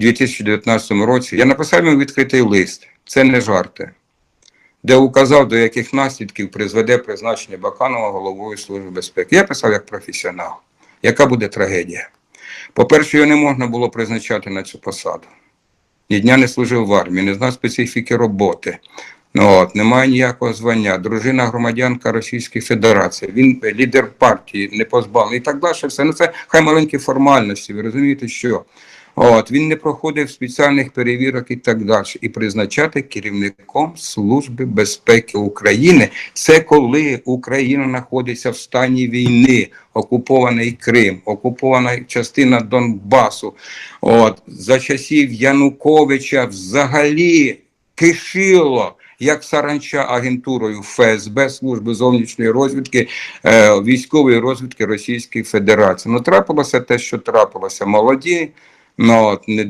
2019 році. Я написав йому відкритий лист. Це не жарти, де указав, до яких наслідків призведе призначення Баканова головою Служби безпеки. Я писав як професіонал. Яка буде трагедія? По-перше, його не можна було призначати на цю посаду. Ні дня не служив в армії, не знав специфіки роботи. Ну, от, немає ніякого звання. Дружина громадянка Російської Федерації. Він лідер партії, не позбавлений і так далі. Все ну це хай маленькі формальності. Ви розумієте, що от він не проходив спеціальних перевірок і так далі. І призначати керівником Служби безпеки України. Це коли Україна знаходиться в стані війни, окупований Крим, окупована частина Донбасу. От за часів Януковича взагалі кишило як саранча агентурою ФСБ, служби зовнішньої розвідки, е, військової розвідки Російської Федерації. Ну трапилося те, що трапилося. Молоді, ну от не